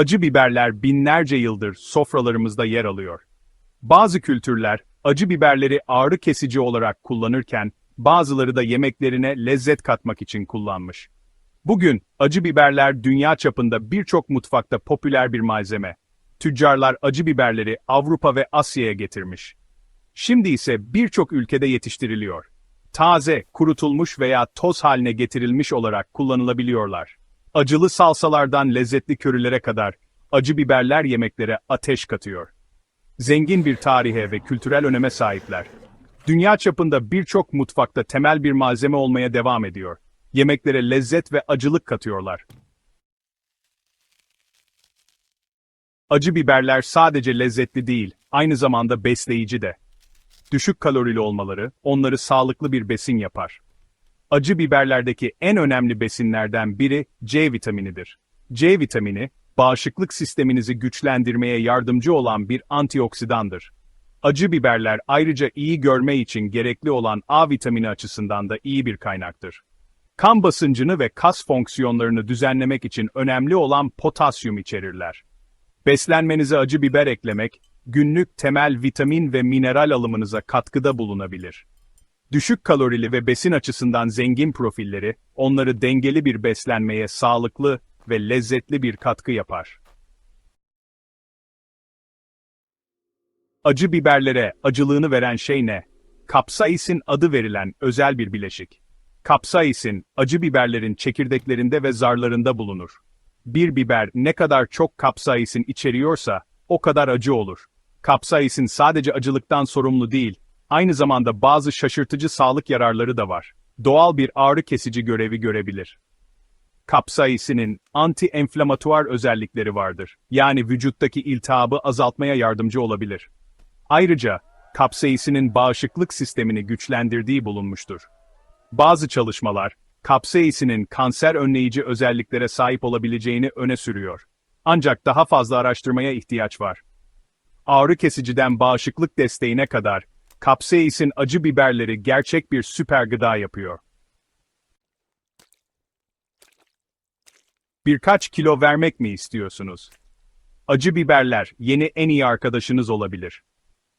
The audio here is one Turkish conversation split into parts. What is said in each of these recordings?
Acı biberler binlerce yıldır sofralarımızda yer alıyor. Bazı kültürler acı biberleri ağrı kesici olarak kullanırken bazıları da yemeklerine lezzet katmak için kullanmış. Bugün acı biberler dünya çapında birçok mutfakta popüler bir malzeme. Tüccarlar acı biberleri Avrupa ve Asya'ya getirmiş. Şimdi ise birçok ülkede yetiştiriliyor. Taze, kurutulmuş veya toz haline getirilmiş olarak kullanılabiliyorlar. Acılı salsalardan lezzetli körülere kadar acı biberler yemeklere ateş katıyor. Zengin bir tarihe ve kültürel öneme sahipler. Dünya çapında birçok mutfakta temel bir malzeme olmaya devam ediyor. Yemeklere lezzet ve acılık katıyorlar. Acı biberler sadece lezzetli değil, aynı zamanda besleyici de. Düşük kalorili olmaları onları sağlıklı bir besin yapar. Acı biberlerdeki en önemli besinlerden biri C vitaminidir. C vitamini, bağışıklık sisteminizi güçlendirmeye yardımcı olan bir antioksidandır. Acı biberler ayrıca iyi görme için gerekli olan A vitamini açısından da iyi bir kaynaktır. Kan basıncını ve kas fonksiyonlarını düzenlemek için önemli olan potasyum içerirler. Beslenmenize acı biber eklemek, günlük temel vitamin ve mineral alımınıza katkıda bulunabilir. Düşük kalorili ve besin açısından zengin profilleri, onları dengeli bir beslenmeye sağlıklı ve lezzetli bir katkı yapar. Acı biberlere acılığını veren şey ne? Kapsaisin adı verilen özel bir bileşik. Kapsaisin, acı biberlerin çekirdeklerinde ve zarlarında bulunur. Bir biber ne kadar çok kapsaisin içeriyorsa, o kadar acı olur. Kapsaisin sadece acılıktan sorumlu değil, aynı zamanda bazı şaşırtıcı sağlık yararları da var. Doğal bir ağrı kesici görevi görebilir. Kapsaisinin anti-enflamatuar özellikleri vardır. Yani vücuttaki iltihabı azaltmaya yardımcı olabilir. Ayrıca, kapsaisinin bağışıklık sistemini güçlendirdiği bulunmuştur. Bazı çalışmalar, kapsaisinin kanser önleyici özelliklere sahip olabileceğini öne sürüyor. Ancak daha fazla araştırmaya ihtiyaç var. Ağrı kesiciden bağışıklık desteğine kadar, kapsaisin acı biberleri gerçek bir süper gıda yapıyor. Birkaç kilo vermek mi istiyorsunuz? Acı biberler yeni en iyi arkadaşınız olabilir.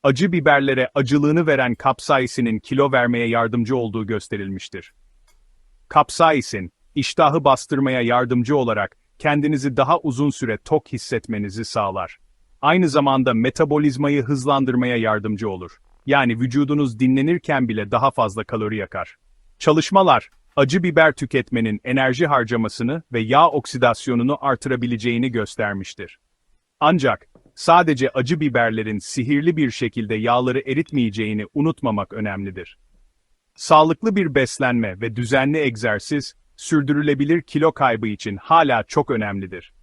Acı biberlere acılığını veren kapsaisinin kilo vermeye yardımcı olduğu gösterilmiştir. Kapsaisin, iştahı bastırmaya yardımcı olarak kendinizi daha uzun süre tok hissetmenizi sağlar. Aynı zamanda metabolizmayı hızlandırmaya yardımcı olur. Yani vücudunuz dinlenirken bile daha fazla kalori yakar. Çalışmalar, acı biber tüketmenin enerji harcamasını ve yağ oksidasyonunu artırabileceğini göstermiştir. Ancak, sadece acı biberlerin sihirli bir şekilde yağları eritmeyeceğini unutmamak önemlidir. Sağlıklı bir beslenme ve düzenli egzersiz, sürdürülebilir kilo kaybı için hala çok önemlidir.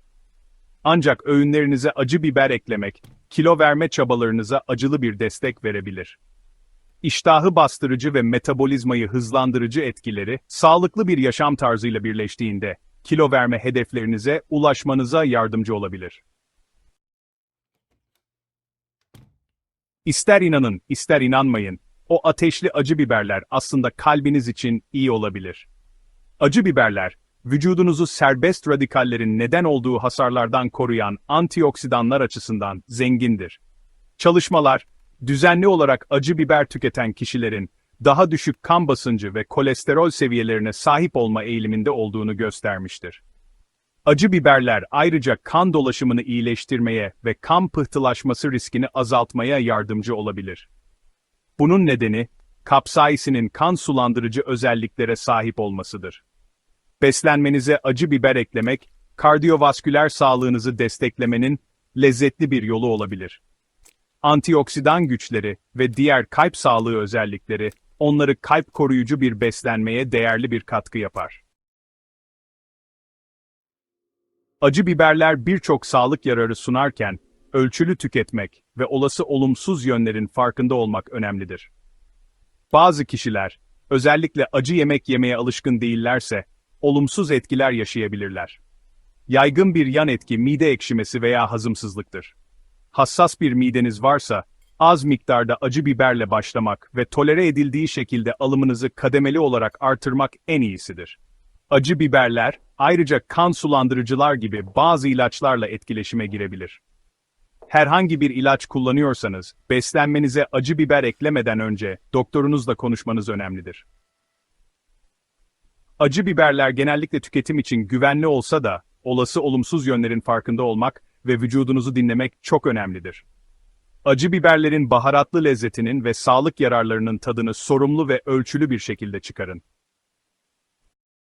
Ancak öğünlerinize acı biber eklemek, kilo verme çabalarınıza acılı bir destek verebilir. İştahı bastırıcı ve metabolizmayı hızlandırıcı etkileri, sağlıklı bir yaşam tarzıyla birleştiğinde, kilo verme hedeflerinize ulaşmanıza yardımcı olabilir. İster inanın, ister inanmayın, o ateşli acı biberler aslında kalbiniz için iyi olabilir. Acı biberler, vücudunuzu serbest radikallerin neden olduğu hasarlardan koruyan antioksidanlar açısından zengindir. Çalışmalar, düzenli olarak acı biber tüketen kişilerin daha düşük kan basıncı ve kolesterol seviyelerine sahip olma eğiliminde olduğunu göstermiştir. Acı biberler ayrıca kan dolaşımını iyileştirmeye ve kan pıhtılaşması riskini azaltmaya yardımcı olabilir. Bunun nedeni, kapsaisinin kan sulandırıcı özelliklere sahip olmasıdır. Beslenmenize acı biber eklemek, kardiyovasküler sağlığınızı desteklemenin lezzetli bir yolu olabilir. Antioksidan güçleri ve diğer kalp sağlığı özellikleri, onları kalp koruyucu bir beslenmeye değerli bir katkı yapar. Acı biberler birçok sağlık yararı sunarken, ölçülü tüketmek ve olası olumsuz yönlerin farkında olmak önemlidir. Bazı kişiler, özellikle acı yemek yemeye alışkın değillerse, olumsuz etkiler yaşayabilirler. Yaygın bir yan etki mide ekşimesi veya hazımsızlıktır. Hassas bir mideniz varsa, az miktarda acı biberle başlamak ve tolere edildiği şekilde alımınızı kademeli olarak artırmak en iyisidir. Acı biberler, ayrıca kan sulandırıcılar gibi bazı ilaçlarla etkileşime girebilir. Herhangi bir ilaç kullanıyorsanız, beslenmenize acı biber eklemeden önce doktorunuzla konuşmanız önemlidir. Acı biberler genellikle tüketim için güvenli olsa da, olası olumsuz yönlerin farkında olmak ve vücudunuzu dinlemek çok önemlidir. Acı biberlerin baharatlı lezzetinin ve sağlık yararlarının tadını sorumlu ve ölçülü bir şekilde çıkarın.